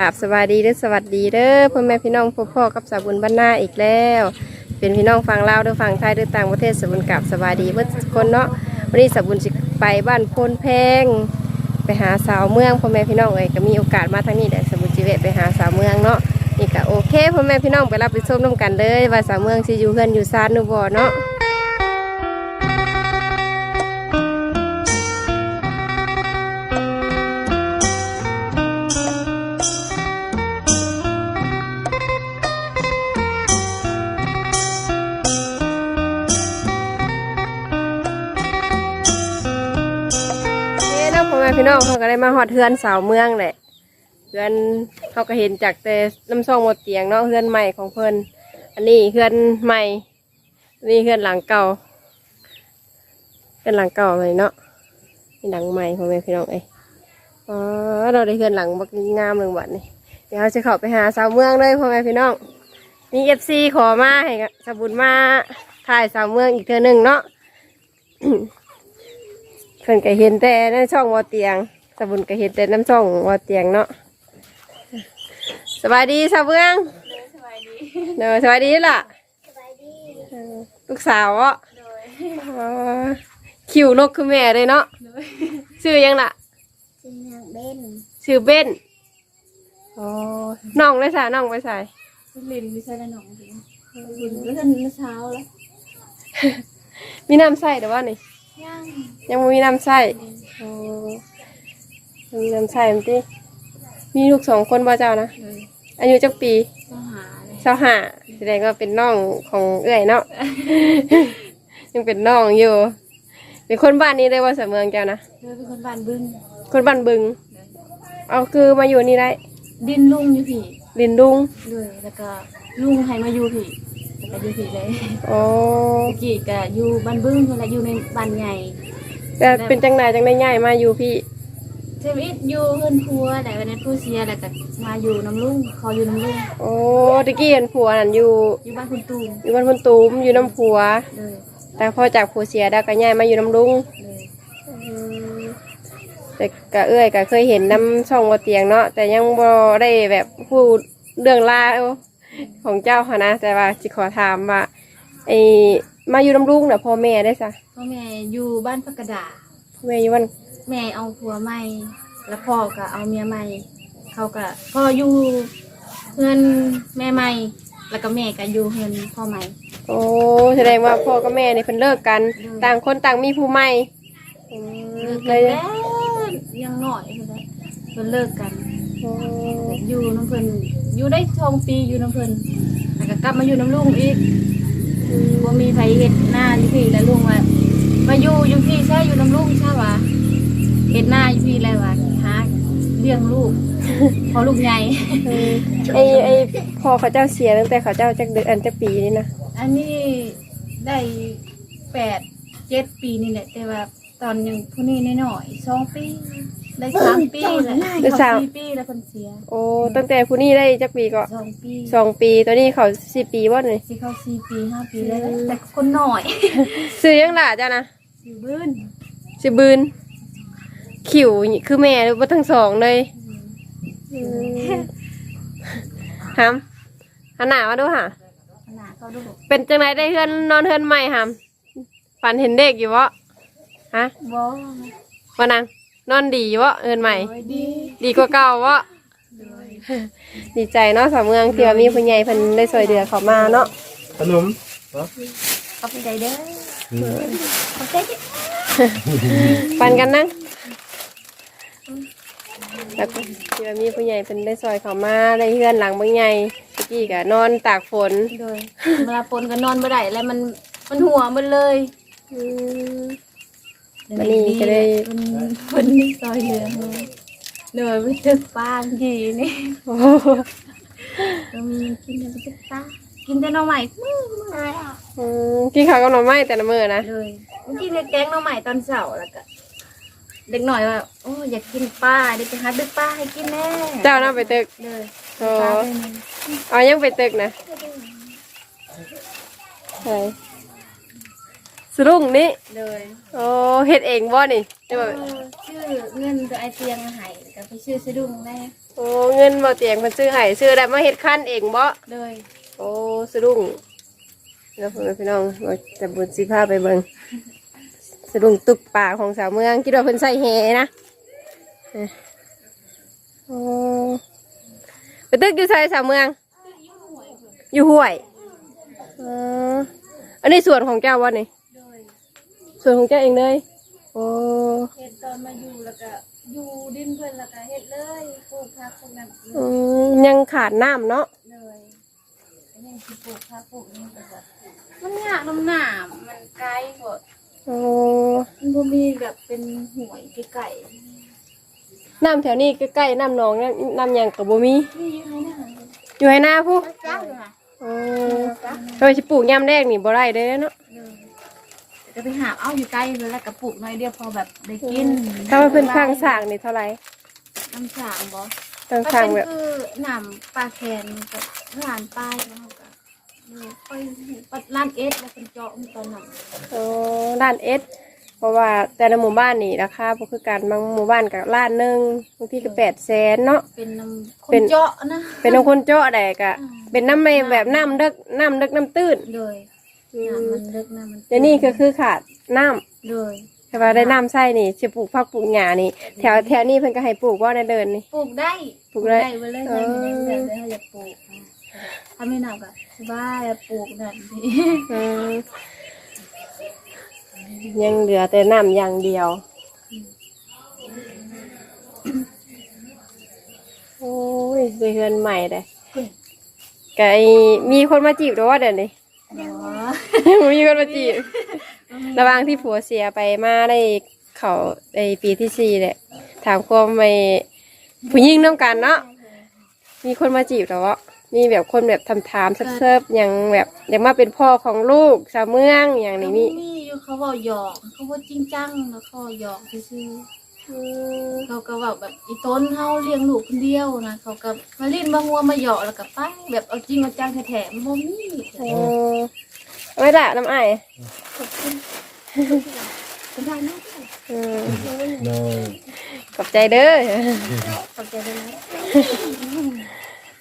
ครับสวัสดีเด้อสวัสดีเด้อพ่อแม่พี่น้องพ่อพ่อกับสาวบุญบ้านนาอีกแล้ว เป็นพี่น้องฝั่งลาวเด้อฝั่งไทยเด้อต่างประเทศสาวบุญกับสวัสดีเมื่อคนเนาะวันนี้สาวบุญสิไปบ้านโพนแพง ไปหาสาวเมืองพ่อแม่พี่น้องเอ้ยก็มีโอกาสมาทางนี้แหละสาวบุญจิเวะไปหาสาวเมืองเนาะนี่ก็โอเคพ่อแม่พี่น้องไปรับไปส้มน้ำกันเลยว่าสาวเมืองสิอยู่เฮือนอยู่ซานหรือบ่เนาะ พี่น้องเขาก็ได้มาฮอดเฮือนสาวเมืองแหละเฮือนเขาก็เห็นจากแต่น้ำซองหมดเตียงเนาะเฮือนใหม่ของเพิ่นอันนี้เฮือนใหม่นี่เฮือนหลังเก่าเฮือนหลังเก่าเลยเนาะนี่หลังใหม่พ่อแม่พี่น้องเอ้อ๋อเราได้เฮือนหลังบักงามหนึ่งบัดนี่เดี๋ยวเราจะเข้าไปหาสาวเมืองเลยพ่อแม่พี่น้องมีเอฟซีขอมาให้สบุญมาถ่ายสาวเมืองอีกเทื่อหนึ่งเนาะ เพิ่นก็เห็นแต่ในช่องวอเตียงสบุญก็เห็นแต่น้ำช่องวอเตียงเนาะสบายดีสาวเบืองเนอะสบายดีล่ะเออลูกสาวอะอ๋อคิวลกคือแม่เลยเนาะชื่อยังล่ะชื่อนางเบนชื่อเบ้นอ๋อน้องเลยสาน้องไปใส่ลินไม่ใช่ละหนองจริงบุญเรื่องเมื่อเช้าแล้วมีน้ำใส่แต่ว่านี่ ย่างยังบ่มีน้ำใส่อ๋อมีน้ำใส่มั้ยติมีลูกสองคนบ่เจ้านะ เลยอายุจักปีก็หาเลยเจ้าหาแสดงว่าเป็นน้องของเอื้อยเนาะ ยังเป็นน้องอยู่ เป็นคนบ้านนี้เลยว่าเสมเมืองเจ้านะ เลยเป็นคนบ้านบึ้งคนบ้านบึง เอาคือมาอยู่นี่ได้ ดินลุงอยู่ผีลินดุงเลยแล้วก็ลุงให้มาอยู่ผีแล้ว ก็อยู่ผีเลยโอ้ตะกี้ก็อยู่บ้านบึ้งคนละอยู่ในบ้านใหญ่แต่เป็นจังไหนจังได้ง่ายมาอยู่พี่เทวิตอยู่เพื่อนพัวแต่วันนั้นผู้เสียแล้วก็มาอยู่น้ำลุงขออยู่น้ำลุงโอ้ตะกี้เห็นผัวนั่นอยู่อยู่บ้านคุณตูมอยู่บ้านคนตูมอยู่น้ำผัว เลยแต่พอจากผัวเสียแล้วก็ง่ายมาอยู่น้ำลุงเลยแต่กะเอื้อยก็เคยเห็นน้ำช่องว่าเตียงเนาะแต่ยังบ่ได้แบบพูดเรื่องราว ของเจ้าค่ะนะ แต่ว่าจิขอถามว่าไอ้มาอยู่น้ำลุงน่ะพ่อแม่ได้ซะพ่อแม่อยู่บ้านพักกระดา พ่อแม่อยู่วันแม่เอาผัวใหม่ แล้วพ่อก็เอาเมียใหม่ เขาก็พ่ออยู่เพื่อนแม่ใหม่ แล้วก็แม่ก็อยู่เพื่อนพ่อใหม่ โอ้แสดงว่าพ่อกับแม่นี่เพิ่นเลิกกันต่างคนต่างมีผู้ใหม่อืมเลิกเลกันยแล้วยังหน่อยเพิ่นได้เพิ่นเลิกกัน โอ้อยู่น้ำเพิ่น อยู่ได้สองปีอยู่น้ำเพิ่นแล้วก็กลับมาอยู่น้ำลุงอีกบ่มีไผเฮ็ดหน้าอยู่พี่แล้วลุงว่ามาอยู่อยู่พี่ใช่อยู่น้ำลุงใช่ปะเฮ็ดหน้าอยู่พี่แล้วว่าหาเลี้ยงลูกพอลูกใหญ่เออไอ้ไอ้พ่อเขาเจ้าเสียตั้งแต่เขาเจ้าจักเดือนจักปีนี่นะอันนี้ได้แปดเจ็ดปีนี่แหละแต่ว่าตอนยังผู้นี้น้อยๆสองปี ได้สามปีแล้วเขาสี่ปีแล้วคนเสียโอ้ตั้งแต่ผู้นี้ได้จักปีก็สองปีสองปีตัวนี้เขาสี่ปีว่าเลยสิเขาสี่ปีห้าปีแล้วแต่คนหน่อยซื้อยังหล่ะเจ้านะอยู่บื้นสิบืนขิวนี่คือแม่หรือว่าทั้งสองเลยฮัมหันหน้ามาดูค่ะขนาดเขาดูเป็นจังไรได้เฮือนนอนเฮือนใหม่ฮัมฝันเห็นเด็กอยู่วะฮะบอวันนัง นอนดีอยู่วะเฮือนใหม่ ดีดีกว่าเก่าวะดีใจเนาะสาวเมืองที่ว่ามีผู้ใหญ่เพิ่นได้ช่วยเหลือเขามาเนาะขนมเหรอขอบใจเด้อขอบใจเด้อปันกันนั่งแล้วก็ที่ว่ามีผู้ใหญ่เพิ่นได้ช่วยเขามาได้เฮือนหลังบางใหญ่ตะกี้ก็นอนตากฝนโดยเวลาปนก็นอนไม่ได้แล้วมันมันหัวมันเลย อืม วันนี้ก็ได้ มันมันนี่ซอยเหลืองเลยเหนื่อยไปตึกป้าจีนี่โอ้โหก็มีกินแต่ไปตึกป้ากินแต่หน่อใหม่มือมืออืมกินข้าวกับหน่อไม้แต่ละมื้อนะเลยเมื่อกี้เนี่ยแกงหน่อใหม่ตอนเช้าแล้วก็เด็กหน่อยว่าโอ้อยากกินป้าเดี๋ยวไปหาตึกป้าให้กินแน่เจ้าน่าไปตึกเลยโอ้ป้าไปเลยเอายังไปตึกนะใช่ สรุ่งนี่เลยโอ้เฮ็ดเองบ่นี่จะแบบชื่อเงินตัวไอเตียงมาให้ก็ไปชื่อสะดุ้งแม่โอ้เงินบ่เตียงมันซื้อให้ซื้อได้มาเฮ็ดคันเองบ่เลยโอ้สรุ่งแล้วพ่อแม่พี่น้องว่าจะบุญสิพาไปเบิ่งสรุ่งตุกป่าของสาวเมืองคิดว่าเพิ่นใส่แหนะเอ้ยโอ้ไปตึกอยู่ใส่สาวเมือง อยู่ห้วยอ๋ออันนี้ส่วนของเจ้าวะนี่โดย ส่วนของเจ้าเองเลย โอ้เฮ็ดตอนมาอยู่แล้วก็อยู่ดินเพิ่นแล้วก็เฮ็ดเลยปลูกผักพวกนั้นอืมยังขาดน้ำเนาะเลยอันนี้คือปลูกผักปลูกนี่ก็แบบมันยากน้ำหนามันไกลหมดโอ้มันบ่มีแบบเป็นห่วยที่ไก่น้ำแถวนี้ใกล้ๆน้ำหนองน้ำน้ำหยังกับบ่มีนี่อยู่ไหนนะอยู่ให้หน้าผู้จ้าอยู่ค่ะโอ้โดยสิปลูกยามแรกนี่บ่ได้เด้อเนาะ เลยจะไปหาเอาอยู่ใกล้เลยแล้วก็ปลูกหน่อยเดียวพอแบบได้กินถ้ามันเป็นข้างสร้างนี่เท่าไหร่น้ำสางบ่ข้างก็สร้างเป็นแบบคือหนำปลาแคนกับร้านป้ายแล้วก็นี่ค่อยปัดร้านเอสแล้วเป็นเจาะมันตอนนั้นโอ้ด้านเอสเพราะว่าแต่ละหมู่บ้านนี่ราคาบ่คือกันบางหมู่บ้านก็ล้านหนึงบางทีก็8แสนเนาะเป็นน้ำคเป็นนเจาะนะเป็นน้ำคนเจาะได้ก็เป็นน้ำไม่แบบน้ำเดึกน้ำเดึกน้ำตื้นเลย อืน้ำมมันเลิกน้ำมันเดี๋ยวนี้ก็คือขาดน้ำเลยแต่ว่าได้น้ำใส่นี่สิปลูกผักปลูกหญ้านี่ แถวแถวนี้เพิ่นก็ให้ปลูกว่าในเดินนี่ ปลูกได้ปลูกได้ไปเลยเอได้อได้ได้ได้อยากปลูกนะถ้าไม่หนักอะสบายอะปลูกนั่นสิอืมยังเหลือแต่น้ำอย่างเดียว โอ้ยได้เฮือนใหม่เลยไก่มีคนมาจีบหรือว่าเดี๋ยวนี้อ๋อ มีคนมาจีบระหว่างที่ผัวเสียไปมาได้เขาในปีที่สี่แหละถามความไปผู้หญิงน้องกันเนาะมีคนมาจีบแต่ว่ามีแบบคนแบบทำถามเซิร์ฟๆอย่างแบบอยากมาเป็นพ่อของลูกสาวเมืองอย่างนี้มีมีอยู่เขาบอกหยอกเขาบอกจริงจังแล้วเขาหยอกซื่อๆ เขาก็แบบแบบอีต้นเขาเลี้ยงลูกคนเดียวนะเขาก็มาลิ้นมาหัวมาหยอกแล้วก็ไปแบบเอาจริงเอาจังแท้ๆมันบ่มีเออเอาไม่ละน้ำไอ้ายเป็นได้ไหมเออโนขอบใจเด้อขอบใจด้วยนะ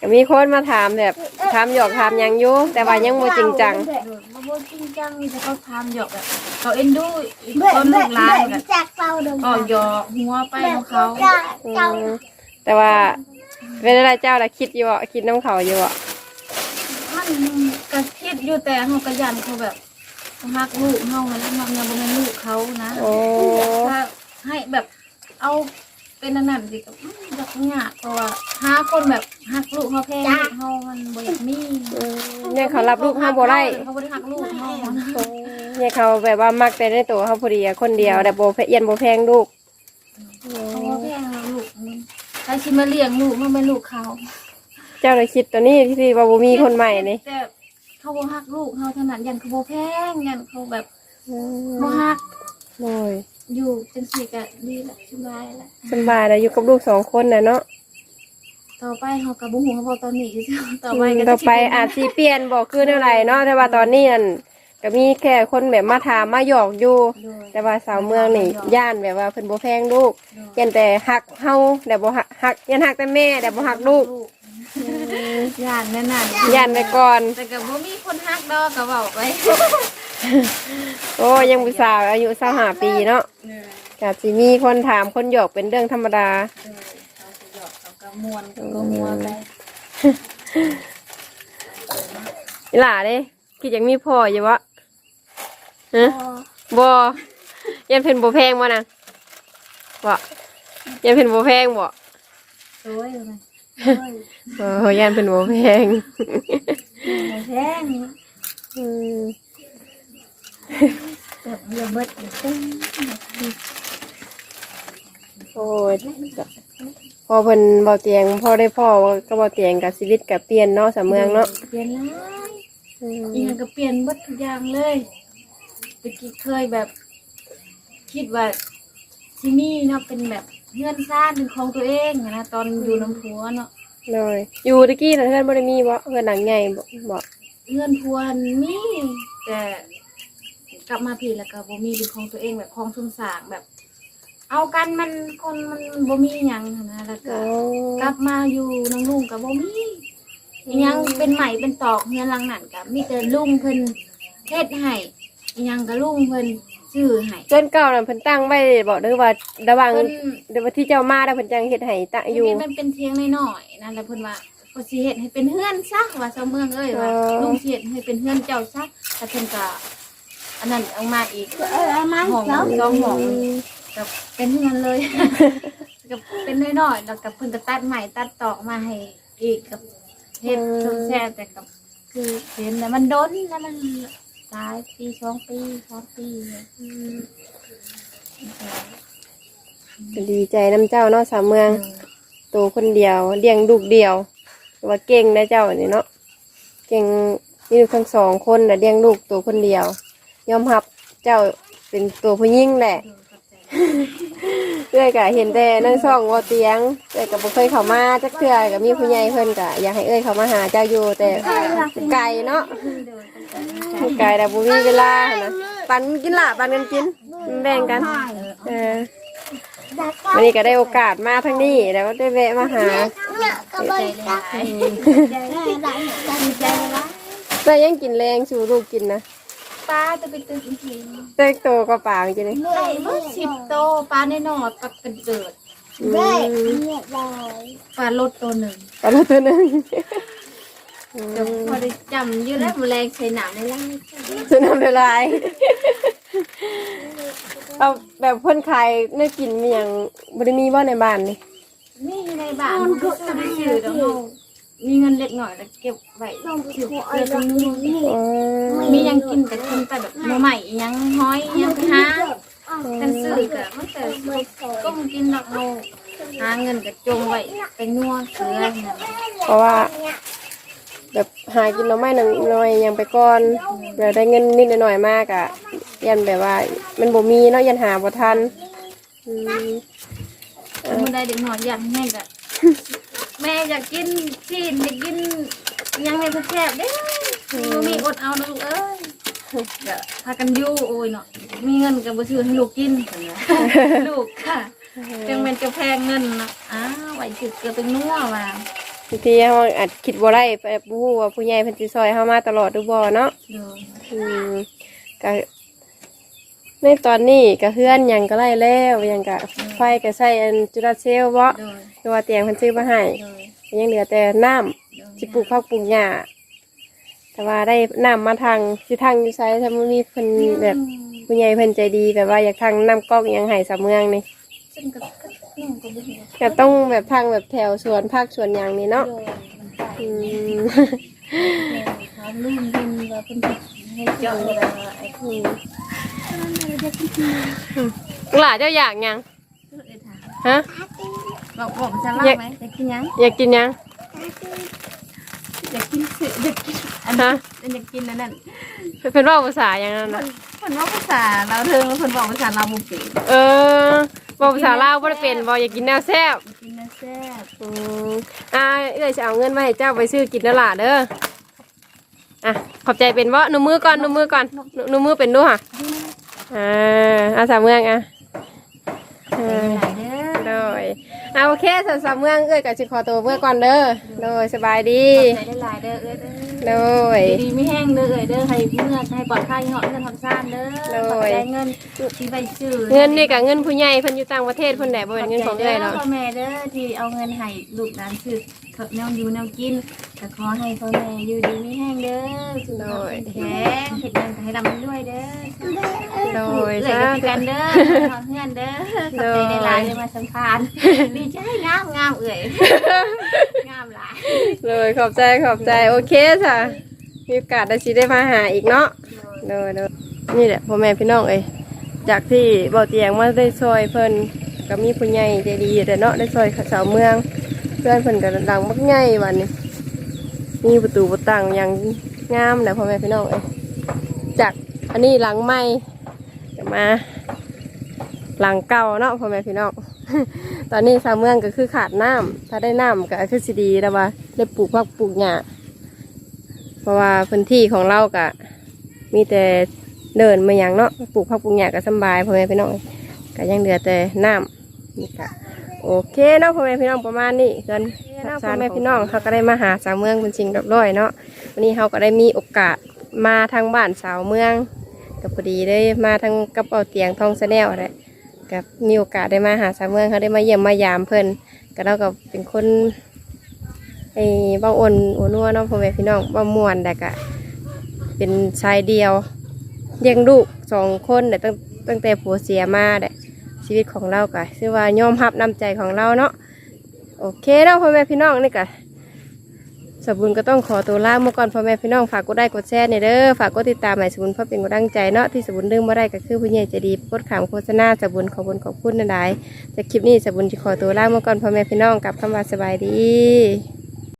ก็มีคนมาถามแบบถามหยอกถามหยังอยู่แต่ว่ายังบ่จริงจังโดนมาจริงจังมีแต่เขาทำหยอกแบบเขาเอ็นดูอีกต้นลูกหลานแบบจากเราเดิมก็หยอกหัวไปของเขาอืมแต่ว่าเวลาเจ้าละคิดอยู่อะคิดน้ำเขาอยู่อะมันก็คิดอยู่แต่เขาก็ยันเขาแบบเขาฮักลูกเขาแล้วมันยังบ่แม่นลูกเขานะ โอ้ถ้าให้แบบเอาเป็นอันนั้นสิก็อืม แบบยากเพราะว่าหาคนแบบฮักลูกเขาแพงลูกเขามันบ่อยากมีอืมเนี่ยเขารับลูกห้าบ่ได้เขาบ่ได้ฮักลูกเขานะเนี่ยเขาแบบว่ามักแต่ในตัวเขาพอดีอะคนเดียวแต่โบเพเอียนโบแพงลูกเขาบ่แพงลูกมันใครสิมาเลี้ยงลูกมันเป็นลูกเขาเจ้าเลยคิดตัวนี้ที่ว่าโบมีคนใหม่นี่แต่เขาบ่ฮักลูกเขาถนัดยันเขาบ่แพงยันเขาแบบอืบ่มฮัก โอ้ยอยู่จังซี่ก็ดีละสบายละสบายแล้วอยู่กับลูกสองคนนะเนาะต่อไปเขาก็บ่ฮู้เขาบ่ตอนนี้คือต่อไปก็ต่อไปอาจสิเปลี่ยนบอกคืออะไรเนาะแต่ว่าตอนนี้นั่นก็มีแค่คนแบบมาถามมาหยอกอยู่แต่ว่าสาวเมืองนี่ย่านแบบว่าเพิ่นบ่แพงลูกยันแต่หักเฮาแต่บ่หักหักยันหักแต่แม่แต่บ่หักลูกย่านนั่นน่ะย่านไปก่อนแต่ก็บ่มีคนฮักดอกก็เว้าไป โอ้ยังผู้สาวอายุ25ปีเนาะก็สิมีคนถามคนหยอกเป็นเรื่องธรรมดาเขาก็หยอกเขาก็ม่วนเขาก็ม่วนไปอีหล่าเด้คิดอยากมีพ่ออยู่วะฮะบยันเพิ่นบ่แพงบ่นะบ่ยันเพิ่นบ่แพงบ่สวยเลยเออยันเพิ่นบ่แพงแพงอืมแบบเรือเบิดเต็มโอ้ยพอเพิ่นเบาเตียงพอได้พ่อก็เบาเตียงกับชีวิตกับเปลี่ยนเนาะสำเมืองเนาะเปลี่ยนหลายอืมอีหยังก็เปลี่ยนเบิดทุกอย่างเลยตะกี้เคยแบบ คิดว่าที่นี่เนาะเป็นแบบเงื่อนซ่านเป็นของตัวเองอะนะตอนอยู่น้ำผัวเนาะเลยอยู่ตะกี้น่ะเพื่อนบ่ได้มีบ่เพื่อนหลังใหญ่บ่บ่เงื่อนผัวมีแต่ กลับมาพี่แล้วก็บ่มีเป็นของตัวเองแบบของทุนสร้างแบบ เอากันมันคนมันบ่มีหยังหั้นนะแล้วก็ โอ้กลับมาอยู่น้องลุงกับบ่มีอิหยังเป็นใหม่เป็นตอกเฮือนหลังนั่นกับมีแต่ลุงเพิ่นเฮ็ดให้อิหยังก็ลุงเพิ่นซื้อให้เพื่อนเก่าน่ะเพิ่นตั้งไว้บอกเด้อว่าระหว่างเพิ่นเดี๋ยววันที่เจ้ามาแล้วเพิ่นจังเฮ็ดให้ตั้งอยู่นี่มันเป็นเทียงน้อยๆนั่นแหละเพิ่นว่าก็สิเฮ็ดให้เป็นเฮือนซะว่าเจ้าเมืองเอ้ยว่าอ๋อลุงสิเฮ็ดให้เป็นเฮือนเจ้าซะแต่เพิ่นก็ อันนั้นเอามาอีกห้องสองห้องก็เป็นเฮือนเลยก็เป็นน้อยๆแล้วก็เพิ่นก็ตัดใหม่ตัดตอกมาให้อีกกับเฮ็ดทุกแช่แต่กับคือเห็นแล้วมันโดนแล้วมันหลายปีสองปีสามปีเลยก็ดีใจน้ำเจ้าเนาะสามเมืองตัวคนเดียวเลี้ยงลูกเดียวแต่ว่าเก่งนะเจ้านี่เนาะเก่งมีลูกทั้งสองคนแต่ะเลี้ยงลูกตัวคนเดียว ยอมรับเจ้าเป็นตัวผู้หญิงแหละเอื้อยก็เห็นแต่นั่งซ่องวอเตียงเอื้อยก็บ่เคยเข้ามาจักเทื่อก็มีผู้ใหญ่เพิ่นก็อยากให้เอื้อยเข้ามาหาเจ้าอยู่แต่ไกลเนาะไกลแต่บ่มีเวลาหั่นนะปันกินล่ะปันกันกินแบ่งกันเออวันนี้ก็ได้โอกาสมาทั้งนี้แล้วก็ได้แวะมาหาใจหลายแต่ยังกินแรงสู่ลูกกินนะ ปลาจะไปตื่นกินเต็กโตก็ปากกินเลยได้มาสิบโตปลาในหนอดปลากันเกิดได้ปลาลดตัวหนึ่งปลาตัวหนึงเดี๋ยวพอได้จำอยู่แล้วแมลงใส่หนามในร่างนี่จะนำละลายเอาแบบเพ่นขายเนื้อกินมีอย่างบริมีบ่ในบ้านนี่นี่อยู่ในบ้านมันก็ซื้อได้ซื้อเดี๋ยวเรามีเงินเล็กหน่อยแล้วเก็บไว้ถือเพื่อตรงนี้อ๋อ มียังกินแต่กินแต่แบบหน่อใหม่อีหยังห้อยอีหยังไปหากันซื้อก็มันแต่ก็มันกินดอกโนหาเงินก็จงไว้ไปนัวเกลือนั่นแหละเพราะว่า แบบหากินเราไม่หนึ่งหน่อยยังไปก่อนแบบได้เงินนิดหน่อยมากอะยันแบบว่า มันบ่มีเนาะยันหาบ่ทันอืมมันได้เด็กหน่อยอยากแม่ก็ แม่อยากกินจีนอยากกินอิหยังในประเทศเด้อมีอ ดเอานะลูกเอ้ยก็พากันอยู่โอ้ยเนาะมีเงินก็บ่ซื้อให้ลูกกินลูกค่ะจังแม่นจะแพงเงินเนาะอ้าวไว้สึกเกลือเป็นนัวว่าบางทีเฮาอาจคิดบ่ได้แบบบ่ฮู้ว่าผู้ใหญ่เพิ่นสิซอยเฮามาตลอดหรือบ่เนาะเด้ออืมก็ในตอนนี้ก็เฮือนหยังก็ไล่แล้วหยังก็ไฟก็ใช้อันจุลาเซลล์บ่เด้อตัวเตียงเพิ่นซื้อมาให้เด้อก็ยังเหลือแต่น้ำสิปลูกผักปลูกหญ้า แต่ว่าได้น้ำมาทางสิทางอยู่ไสถ้ามันมีเพิ่นแบบผู้ใหญ่เพิ่นใจดีแบบว่าอยากทางน้ำก๊อกอิหยังให้สามเมืองนี่ซึ่งก็ก็น้องก็บ่ฮู้ก็ต้องแบบทางแบบแถวสวนภาคสวนหยังนี่เนาะเด้อมันไปอืมถามลุงเพิ่นว่าเพิ่นให้เจาะว่าไอ้อืมหลาเจ้าอยากหยังเอ้ยถามฮะ บอกบอกจะเล่าไหมจะกินยังอยากกินหยังอยากกินสิอยากกิน อันฮะนั้นอยากกินอันนั้นเพิ่นเว่าภาษาหยังนั่นน่ะเพิ่นว่าภาษาเราวเทิงเพิ่นบอกภาษาเราวบุปีเออบอกภาษาลาวบ่ได้เป็นบ่อยากกินแนวแซ่บกินนะแซ่บอืมอ่าเอ้ยจะเอาเงินมาให้เจ้าไปซื้อกินแล้วล่ะเด้ออะขอบใจเป็นบ่หนูมือก่อนหนูมือก่อนหนูหนูมือเป็นด้วยค่ะอ่าอาสามเมืองอะไปอ่าหลายเด้อโดย อ่าโอเคสาวสามเมืองเอ้ยกับสิขอตัวเมื่อก่อนเด้อโดยสบายดีขอบใจได้หลายเด้อเอ้ยเด้อ โดย ดีไม่แห้งเด้อเอ้ยเด้อให้เมื่อให้ปลอดภัยเหาะเงินทำซ่านเด้อโดย ขอบใจเงินที่ไปซื้อเงินนี่กับเงินผู้ใหญ่เพิ่นอยู่ต่างประเทศเพิ่นแหละบ่เป็นเงินของเอ้ยหรอกพ่อแม่เด้อที่เอาเงินให้ลูกหลานซื้อ แนวอยู่แนวกินก็ขอให้พ่อแม่อยู่ดีไม่แห้งเด้อสุขภาพแข็งแรงเฮ็ดงานก็ให้ร่ำด้วยเด้อโดยเอื้อยจ้ากันกันเด้อขอเพื่อนเด้อขอบใจหลายๆเลยมาสัมภาษณ์ดีใจงามงามเอื้อยงามหลายเลยขอบใจขอบใจโอเคจ้ะมีโอกาสได้สิได้มาหาอีกเนาะเด้อเด้อนี่แหละพ่อแม่พี่น้องเอ้ยจากที่เบาเตียงมาได้ซอยเพิ่นก็มีผู้ใหญ่ใจดีแต่เนาะได้ซอยสาวเมืองเพื่อนเพิ่นก็ดังมักใหญ่วันนี้มีประตูประตังอย่างงามแหละพ่อแม่พี่น้องเอ้ยจากอันนี้หลังใหม่มาหลังเก่าเนาะพ่อแม่พี่น้องตอนนี้ชาวเมืองก็คือขาดน้ำถ้าได้น้ำก็คือสิดีแล้วว่าได้ปลูกผักปลูกหญ้าเพราะว่าพื้นที่ของเราก็มีแต่เดินมาอย่างเนาะปลูกผักปลูกหญ้าก็สบายพ่อแม่พี่น้องก็ยังเหลือแต่น้ำนี่ก็ โอเคเนาะพ่อแม่พี่น้องประมาณนี้เกินพ่อแม่พี่น้องเขาก็ได้มาหาสาวเมืองเป็นสิ่งดอกร้อยเนาะวันนี้เขาก็ได้มีโอกาสมาทางบ้านสาวเมืองก็พอดีได้มาทางกระเป๋าเตียงทองสแนลอะไรกับมีโอกาสได้มาหาสาวเมืองเขาได้มาเยี่ยมมายามเพิ่นก็เราก็เป็นคนไอ้เบ้าอ่อนโอนัวเนาะพ่อแม่พี่น้องเบ้ามวนแต่ก็เป็นชายเดียวเลี้ยงลูกสองคนแต่ตั้งตั้งแต่ผัวเสียมาแต่ ชีวิตของเราก็ชื่อว่ายอมรับน้ำใจของเราเนาะโอเคเนาะพ่อแม่พี่น้องนี่ก็สบุญก็ต้องขอตัวลาเมื่อก่อนพ่อแม่พี่น้องฝากกดได้กดแชร์ในอยเด้อฝากกดติดตามใหม่สบุญเพื่อเป็นกำลังใจเนาะที่สบุญเรื่องมาได้ก็คือผู้ใหญ่ใจะดีกดขามโฆษณาสบุญขอบุญขอบคุณนะได้จากคลิปนี้สบุญจะขอตัวลาเมื่อก่อนพ่อแม่พี่น้องกลับคำว่าสบายดี